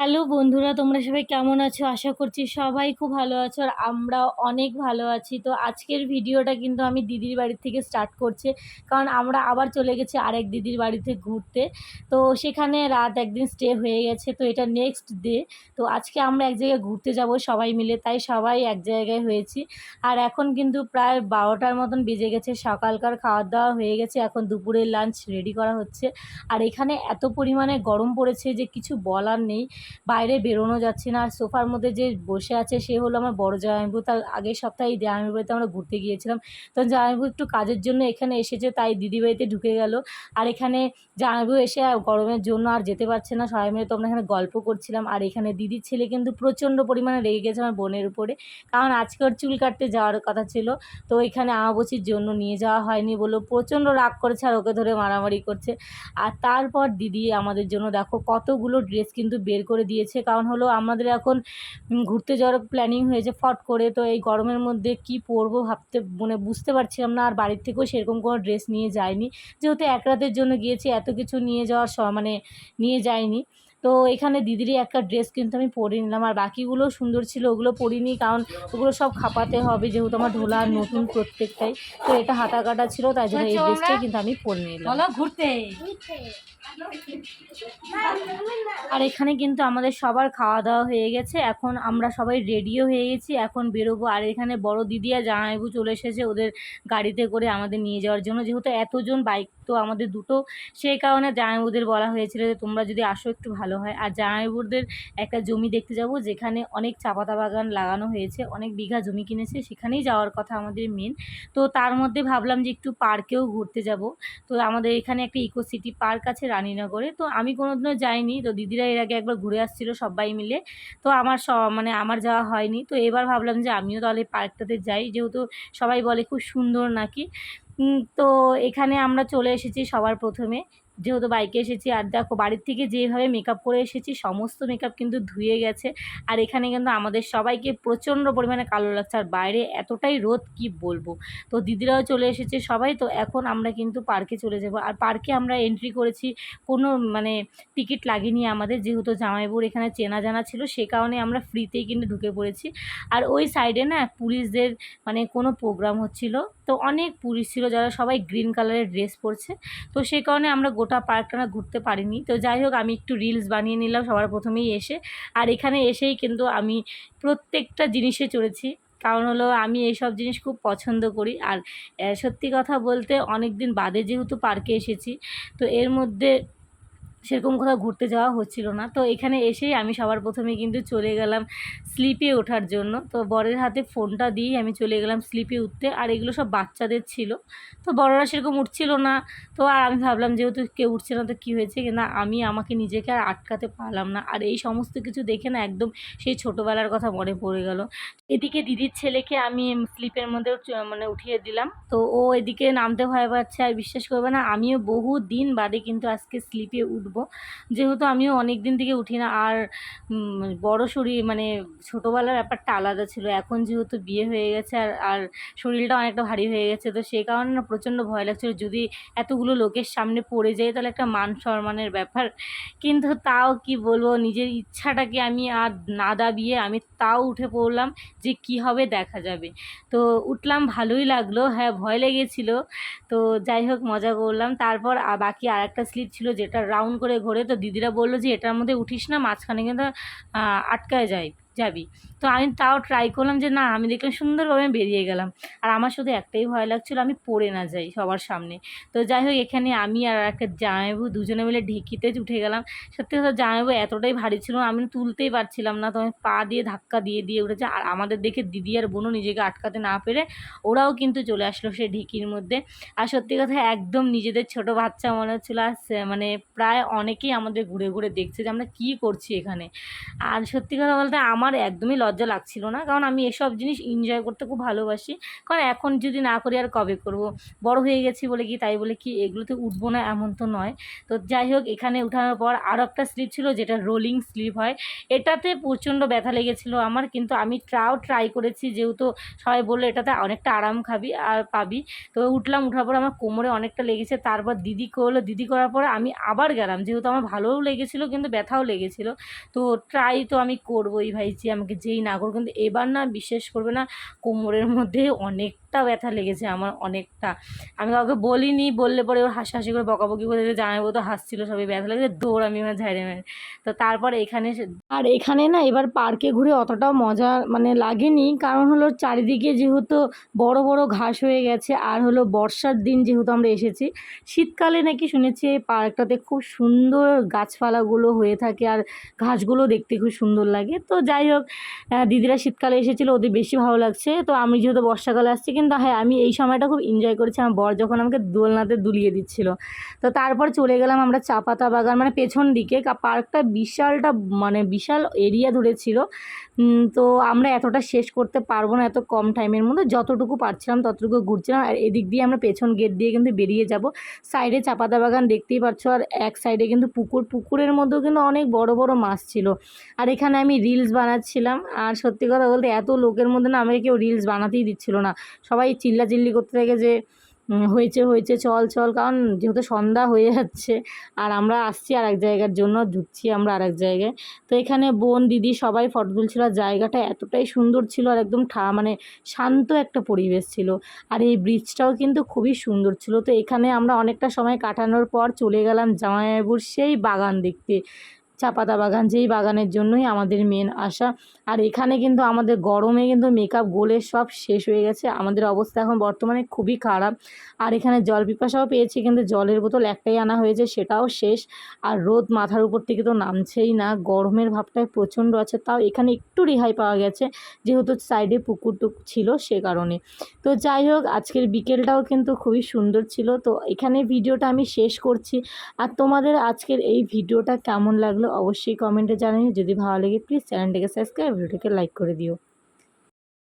Hello বন্ধুরা, তোমরা সবাই কেমন আছো? আশা করছি সবাই খুব ভালো আছো আর আমরাও অনেক ভালো আছি। তো আজকের ভিডিওটা কিন্তু আমি দিদির বাড়ি থেকে স্টার্ট করছি, কারণ আমরা আবার চলে গেছি আরেক দিদির বাড়িতে ঘুরতে। তো সেখানে রাত একদিন স্টে হয়ে গেছে, তো এটা নেক্সট ডে তো আজকে আমরা এক জায়গায় ঘুরতে যাব সবাই মিলে, তাই সবাই এক জায়গায় হয়েছি। আর এখন কিন্তু প্রায় বারোটার মতন বেজে গেছে, সকালকার খাওয়া দাওয়া হয়ে গেছে, এখন দুপুরের লাঞ্চ রেডি করা হচ্ছে। আর এখানে এত পরিমাণে গরম পড়েছে যে কিছু বলার নেই। বাইরে বেরোনো যাচ্ছে না। আর সোফার মধ্যে যে বসে আছে, সে হলো আমার বড় জামাইবু তার আগের সপ্তাহে জামাইবু বাড়িতে আমরা ঘুরতে গিয়েছিলাম। তো জামাইবু একটু কাজের জন্য এখানে এসেছে, তাই দিদি বাড়িতে ঢুকে গেল। আর এখানে জামাইবু এসে গরমের জন্য আর যেতে পারছে না। সবাই মিলে তো আমরা এখানে গল্প করছিলাম। আর এখানে দিদির ছেলে কিন্তু প্রচণ্ড পরিমাণে রেগে গেছে আমার বোনের উপরে। কারণ আজকে ওর চুল কাটতে যাওয়ার কথা ছিল। তো এখানে আমাবচির জন্য নিয়ে যাওয়া হয়নি বলল প্রচণ্ড রাগ করেছে আর ওকে ধরে মারামারি করছে। আর তারপর দিদি আমাদের জন্য দেখো কতগুলো ড্রেস কিন্তু বের করে দিয়েছে। কারণ হলো আমাদের এখন ঘুরতে যাওয়ার প্ল্যানিং হয়েছে ফট করে। তো এই গরমের মধ্যে কি পরবো ভাবতে মানে বুঝতে পারছিলাম না। আর বাড়ির থেকেও সেরকম কোনো ড্রেস নিয়ে যায়নি যেহেতু এক রাতের জন্য গিয়েছি এত কিছু নিয়ে যাওয়ার মানে নিয়ে যায়নি তো এখানে দিদিরই একটা ড্রেস কিন্তু আমি পরে নিলাম। আর বাকিগুলো সুন্দর ছিল ওগুলো পরিনি। কারণ ওগুলো সব খাপাতে হবে যেহেতু আমার ঢোলা নতুন প্রত্যেকটাই। তো এটা হাতা কাটা ছিল তাই জন্য এই ড্রেসটাই কিন্তু আমি পরে নিলাম। ঘুরতে। আর এখানে কিন্তু আমাদের সবার খাওয়া দাওয়া হয়ে গেছে। এখন আমরা সবাই রেডিও হয়ে গেছি। এখন বেরোবো। আর এখানে বড় দিদি আর চলে এসেছে ওদের গাড়িতে করে আমাদের নিয়ে যাওয়ার জন্য। যেহেতু এতজন বাইক তো আমাদের দুটো, সেই কারণে জামাইবুদের বলা হয়েছিল যে, তোমরা যদি আসো একটু ভালো হয়। আর জামাইবুদের একটা জমি দেখতে যাব, যেখানে অনেক চা পাতা বাগান লাগানো হয়েছে। অনেক বিঘা জমি কিনেছে। সেখানেই যাওয়ার কথা আমাদের মেন তো তার মধ্যে ভাবলাম যে, একটু পার্কেও ঘুরতে যাব। তো আমাদের এখানে একটা ইকো সিটি পার্ক আছে রানীনগরে তো আমি কোনোদিনও যাইনি। তো দিদিরা এর আগে একবার ঘুরে আসছিল সবাই মিলে। তো আমার স মানে আমার যাওয়া হয়নি। তো এবার ভাবলাম যে আমিও তাহলে পার্কটাতে যাই। যেহেতু সবাই বলে খুব সুন্দর নাকি। তো এখানে আমরা চলে এসেছি সবার প্রথমে। যেহেতু বাইকে এসেছি আর দেখো বাড়ির থেকে যেভাবে মেকআপ করে এসেছি, সমস্ত মেকআপ কিন্তু ধুয়ে গেছে। আর এখানে কিন্তু আমাদের সবাইকে প্রচণ্ড পরিমাণে কালো লাগছে। আর বাইরে এতটাই রোদ, কি বলব? তো দিদিরাও চলে এসেছে সবাই, তো এখন আমরা কিন্তু পার্কে চলে যাব। আর পার্কে আমরা এন্ট্রি করেছি, কোনো মানে টিকিট লাগেনি আমাদের, যেহেতু জামাইবুর এখানে চেনা জানা ছিল, সে কারণে আমরা ফ্রিতেই কিন্তু ঢুকে পড়েছি। আর ওই সাইডে না পুলিশদের মানে কোনো প্রোগ্রাম হচ্ছিল। তো অনেক পুলিশ ছিল, যারা সবাই গ্রিন কালারের ড্রেস পরছে। তো সেই কারণে আমরা গোটা পার্কটা না ঘুরতে পারিনি। তো যাই হোক, আমি একটু রিলস বানিয়ে নিলাম, সবার প্রথমেই এসে। আর এখানে এসেই কিন্তু আমি প্রত্যেকটা জিনিসে চড়েছি। কারণ হলো, আমি এইসব জিনিস খুব পছন্দ করি। আর সত্যি কথা বলতে অনেক দিন বাদে যেহেতু পার্কে এসেছি, তো এর মধ্যে সেরকম কোথাও ঘুরতে যাওয়া হচ্ছিল না। তো এখানে এসেই আমি সবার প্রথমে কিন্তু চলে গেলাম স্লিপে ওঠার জন্য। তো বরের হাতে ফোনটা দিয়েই আমি চলে গেলাম স্লিপে উঠতে। আর এগুলো সব বাচ্চাদের ছিল। তো বড়রা সেরকম উঠছিল না। তো আর আমি ভাবলাম যেহেতু কেউ উঠছে না তো কী হয়েছে না, আমি আমাকে নিজেকে আর আটকাতে পারলাম না। আর এই সমস্ত কিছু দেখে না একদম সেই ছোটোবেলার কথা মনে পড়ে গেল। এদিকে দিদির ছেলেকে আমি স্লিপের মধ্যে মানে উঠিয়ে দিলাম। তো ও এদিকে নামতে ভয় পাচ্ছে। আর বিশ্বাস করবে না, আমিও বহু দিন বাদে কিন্তু আজকে স্লিপে উঠবো। যেহেতু আমিও অনেক দিন থেকে উঠি না, আর বড় শরীর মানে ছোটোবেলার ব্যাপারটা আলাদা ছিল। এখন যেহেতু বিয়ে হয়ে গেছে, আর আর শরীরটা অনেকটা ভারী হয়ে গেছে, তো সেই কারণে না প্রচণ্ড ভয় লাগছিল। যদি এতগুলো লোকের সামনে পড়ে যায়, তাহলে একটা মান সম্মানের ব্যাপার। কিন্তু তাও কি বলব, নিজের ইচ্ছাটাকে আমি আর না দাবিয়ে আমি তাও উঠে পড়লাম যে কি হবে দেখা যাবে। তো উঠলাম, ভালোই লাগল। হ্যাঁ ভয় লেগেছিলো। তো যাই হোক, মজা করলাম। তারপর বাকি আর একটা স্লিপ ছিল, যেটা রাউন্ড করে ঘোরে তো দিদিরা বলল যে এটার মধ্যে উঠিস না মাঝখানে কিন্তু আটকায় যায়। যাবি। তো আমি তাও ট্রাই করলাম যে না, আমি দেখলাম সুন্দরভাবে আমি বেরিয়ে গেলাম। আর আমার শুধু একটাই ভয় লাগছিল, আমি পড়ে না যাই সবার সামনে। তো যাই হোক, এখানে আমি আর একটা জামাইবু দুজনে মিলে ঢেকিতে উঠে গেলাম। সত্যি কথা জামাইবু এতটাই ভারী ছিল আমি তুলতেই পারছিলাম না। তো আমি পা দিয়ে ধাক্কা দিয়ে দিয়ে উঠেছে। আর আমাদের দেখে দিদি আর বোনও নিজেকে আটকাতে না পেরে ওরাও কিন্তু চলে আসলো সেই ঢেকির মধ্যে। আর সত্যি কথা, একদম নিজেদের ছোট বাচ্চা মনে হচ্ছিল। আর মানে প্রায় অনেকেই আমাদের ঘুরে ঘুরে দেখছে যে আমরা কী করছি এখানে। আর সত্যি কথা বলতে আমার একদমই লজ্জা লাগছিল না। কারণ আমি এসব জিনিস এনজয় করতে খুব ভালোবাসি। কারণ এখন যদি না করি আর কবে করব? বড় হয়ে গেছি বলে কি, তাই বলে কি, এগুলোতে উঠবো না এমন তো নয়। তো যাই হোক, এখানে উঠানোর পর আরও একটা স্লিপ ছিল, যেটা রোলিং স্লিপ হয়। এটাতে প্রচণ্ড ব্যথা লেগেছিলো আমার, কিন্তু আমি ট্রাও ট্রাই করেছি, যেহেতু সবাই বলল এটাতে অনেকটা আরাম খাবি আর পাবি। তো উঠলাম, উঠার পর আমার কোমরে অনেকটা লেগেছে। তারপর দিদি করল, দিদি করার পরে আমি আবার গেলাম। যেহেতু আমার ভালোও লেগেছিলো, কিন্তু ব্যথাও লেগেছিলো। তো ট্রাই তো আমি করবোই ভাইছি আমাকে যেই না করুক কিন্তু এবার না বিশ্বাস করবে না কোমরের মধ্যে অনেকটা ব্যথা লেগেছে আমার অনেকটা। আমি কাউকে বলিনি, বললে পরে ওর হাসাহাসি করে বকাবকি করে জামাইবু তো হাসছিল, সবাই ব্যথা লেগেছে, দৌড় আমি আমার ঝাড়ে মেরে। তো তারপর এখানে আর এখানে না এবার পার্কে ঘুরে অতটাও মজা মানে লাগেনি, কারণ হলো চারিদিকে যেহেতু বড় বড় ঘাস হয়ে গেছে, আর হলো বর্ষার দিন যেহেতু আমরা এসেছি, শীতকালে নাকি শুনেছি এই পার্কটাতে খুব সুন্দর গাছপালাগুলো হয়ে থাকে আর ঘাসগুলো দেখতে খুব সুন্দর লাগে। তো যাই হোক দিদিরা শীতকালে এসেছিল, ওদের বেশি ভালো লাগছে। তো আমি যেহেতু বর্ষাকালে আসছি কিন্তু হ্যাঁ আমি এই সময়টা খুব এনজয় করেছি। আমার বর যখন আমাকে দোলনাতে দুলিয়ে দিচ্ছিল। তো তারপর চলে গেলাম আমরা চা পাতা বাগান মানে পেছন দিকে। পার্কটা বিশালটা মানে বিশাল এরিয়া ধরে ছিল। তো আমরা এতটা শেষ করতে পারব না এত কম টাইমের মধ্যে। যতটুকু পারছিলাম ততটুকু ঘুরছিলাম। আর এদিক দিয়ে আমরা পেছন গেট দিয়ে কিন্তু বেরিয়ে যাব। সাইডে চা পাতা বাগান দেখতেই পাচ্ছ। আর এক সাইডে কিন্তু পুকুর। পুকুরের মধ্যেও কিন্তু অনেক বড় বড় মাছ ছিল। আর এখানে আমি রিলস বানাচ্ছিলাম। আর সত্যি কথা বলতে এত লোকের মধ্যে না আমাকে কেউ রিলস বানাতেই দিচ্ছিল না। সবাই চিল্লাচিল্লি করতে থাকে যে হয়েছে হয়েছে, চল চল, কারণ যেহেতু সন্ধ্যা হয়ে যাচ্ছে, আর আমরা আসছি আর এক জায়গার জন্য, ঢুকছি আমরা আর এক জায়গায়। তো এখানে বোন, দিদি সবাই ফটো তুলছিল, আর জায়গাটা এতটাই সুন্দর ছিল আর একদম ঠা মানে শান্ত একটা পরিবেশ ছিল। আর এই ব্রিজটাও কিন্তু খুবই সুন্দর ছিল। তো এখানে আমরা অনেকটা সময় কাটানোর পর চলে গেলাম জামাইবাবুর সেই বাগান দেখতে। চা পাতা বাগান, যেই বাগানের জন্যই আমাদের মেন আসা আর এখানে কিন্তু আমাদের গরমে কিন্তু মেকআপ গোলে সব শেষ হয়ে গেছে। আমাদের অবস্থা এখন বর্তমানে খুবই খারাপ। আর এখানে জল পিপাসাও পেয়েছি, কিন্তু জলের বোতল একটাই আনা হয়েছে, সেটাও শেষ। আর রোদ মাথার উপর থেকে তো নামছেই না। গরমের ভাবটাই প্রচণ্ড আছে, তাও এখানে একটু রেহাই পাওয়া গেছে। যেহেতু সাইডে পুকুর টুক ছিল সে কারণে। তো যাই হোক, আজকের বিকেলটাও কিন্তু খুবই সুন্দর ছিল। তো এখানে ভিডিওটা আমি শেষ করছি। আর তোমাদের আজকের এই ভিডিওটা কেমন লাগল অবশ্যই কমেন্টে জানিয়ে যদি ভালো লাগে প্লিজ চ্যানেলটিকে সাবস্ক্রাইব ভিডিওটিকে লাইক করে দিও।